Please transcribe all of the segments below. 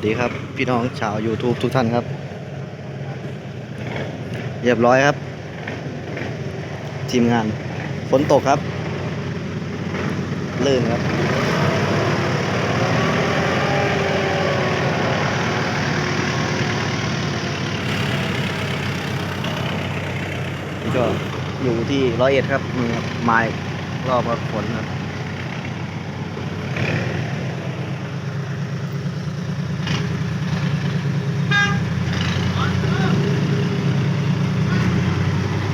วัสดีครับพี่น้องชาว YouTube ทุกท่านครับ เรียบร้อยครับ ทีมงานฝนตกครับลื่นครับนี่ก็อยู่ที่ร้อยเอ็ดครับนี่ครับไม้รอบกับฝนครับ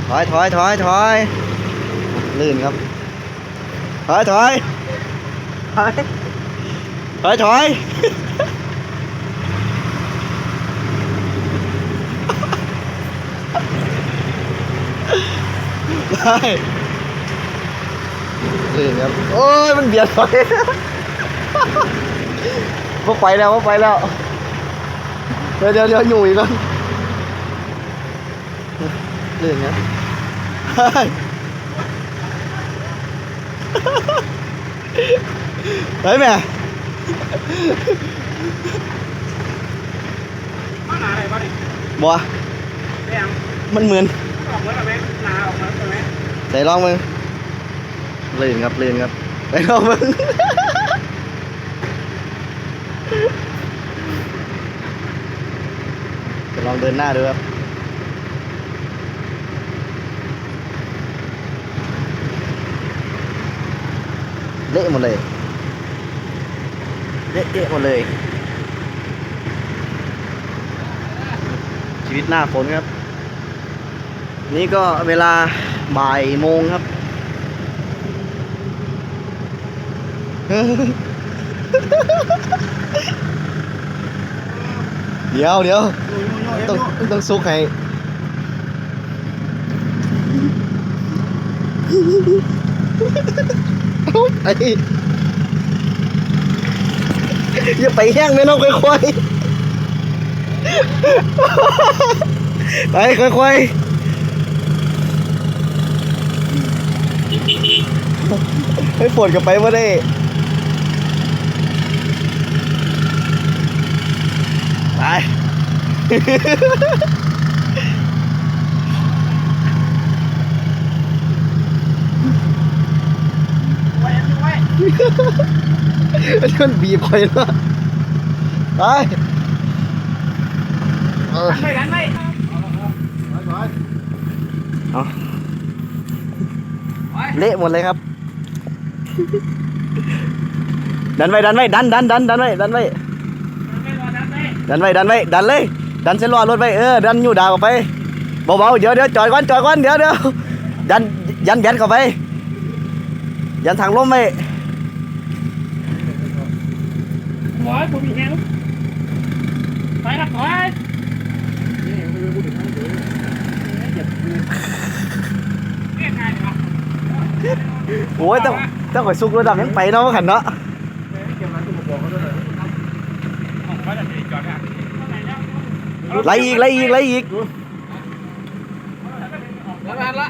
ถอยถอยถอยถอยลื่นครับ ถอยถอยถอยถอยถอยได้ลื่นครับ โอ้ย มันเบียดไปว่าไปแล้วว่าไปแล้ว เดี๋ยวเดี๋ยวเดี๋ยวอยู่อีกแล้ว ลื่นครับเฮ้ยเฮ้ยแม่มาหนาอะไรบ้างดิบัวแดงมันเหมือนออกมาแล้วไหมหนาออกมาแล้วไหมใส่ลองมึงลื่นครับลื่นครับใส่ลองมึงจะลองเดินหน้าดูครับ เละหมดเลยเละเทะหมดเลย ชีวิตหน้าฝนครับ นี่ก็เวลาบ่ายโมงครับเดี๋ยวเดี๋ยวต้องต้องซุกให้เอาไปอย่าไปแห้งเลยน้องค่อยๆ ไปค่อยๆให้ฝนกับไปว่าได้ไป ไว้ไว้ มันบีบคอยแล้วไปเออไม่กันไม่เอาเละหมดเลยครับ ดันไว้ดันไว้ดันดันดันดันไว้ดันไว้ดันไว้ดันไว้ดันเลย ดันเส้นล้อรถไปเออดันอยู่ดาวออกไปเบาๆเดี๋ยวเดี๋ยวจอดก่อนจอดก่อนเดี๋ยวเดี๋ยวดันยันยันเข้าไป ยันทางลมไป หัวผมมีแฮงไปละถอยเรียกไงครับโอ้ยต้องต้องคอยซุกรถดำยังไปเนาะขันเนาะว่าจะจอดอะไล่อีกไล่อีกไล่อีกแล้วมันละ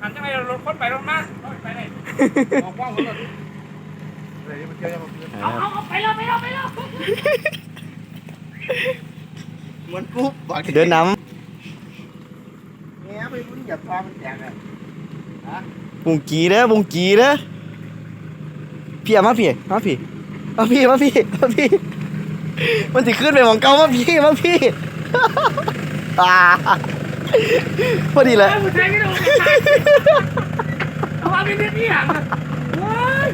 หันจะไปรถคนไปรถมาไปไหนออกว่างรถเอาเอาเอาไปแล้วไปแล้วไปแล้วเหมือนปุ๊บบอกเดินนแง่ไปมึงอย่าพามันแตกเลยำบุงกีเด้อบุงกีเด้อพี่เอามาพี่มาพี่มาพี่มาพี่มาพี่ มันสิขึ้นไปหมองเก่ามาพี่มาพี่ อ่าพอดีเลย ผู้ชายไม่โดนเอามาเป็นเรื่องที่ห่างว้าย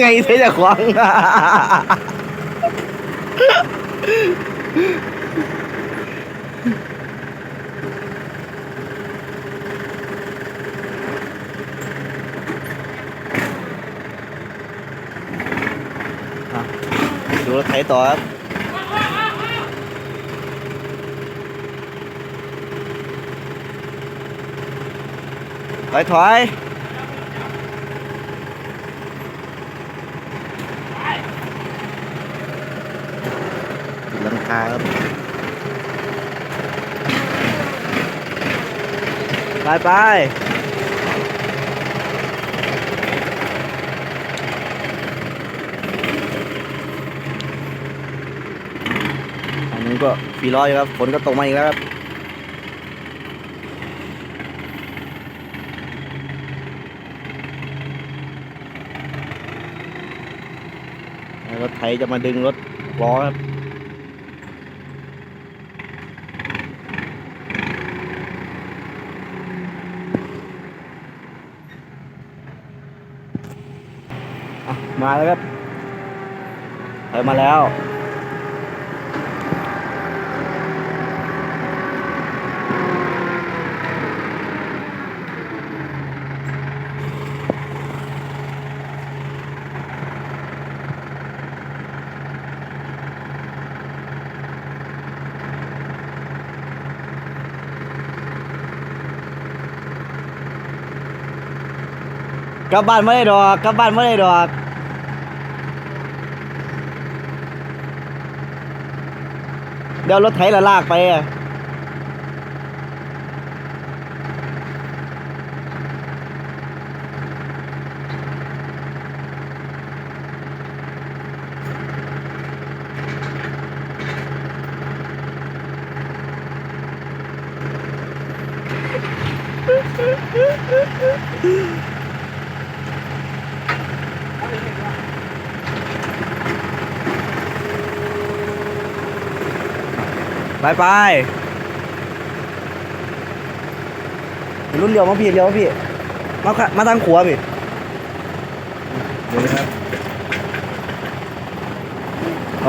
ไงเธอจะขวาง ดูรถไถต่อครับถอยถอยลังคาครับไปไป ก็ฟีร้อยครับฝนก็ตกมาอีกแล้วครับรถไถจะมาดึงรถล้อครับมาแล้วครับไปมาแล้ว กลับบ้านไม่ได้ดอกกลับบ้านไม่ได้ดอกเดี๋ยวรถไถละลากไปอะ ไปไปรุ่นเดียวมาพี่เดียวมาพี่ มาค่ะมาทางขวาพี่นี่ครับ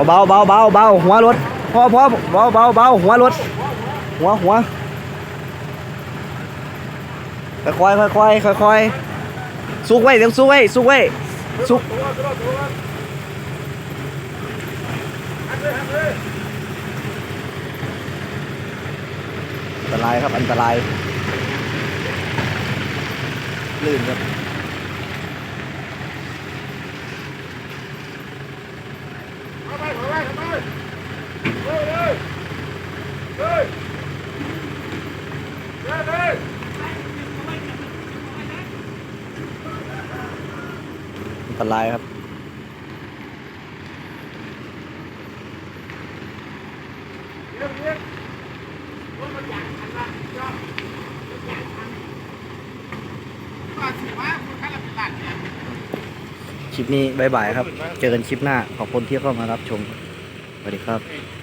เบาเบาเบาเบาหัวรถพอพอเบาเบาเบาหัวรถ หัวหัวค่อยค่อยค่อยค่อยค่อยๆสุกไว้เดี๋ยวสุกไว้สุกไว้สุก ตัวตัวตัวอันตรายครับ อันตราย ลื่นครับ อันตรายครับเรื่องนี้ว่อยากทันละยอดอยากทันก็ถือว่า คลิปนี้บายบายครับ เจอกันคลิปหน้า ขอบคุณที่เข้ามารับชม สวัสดีครับ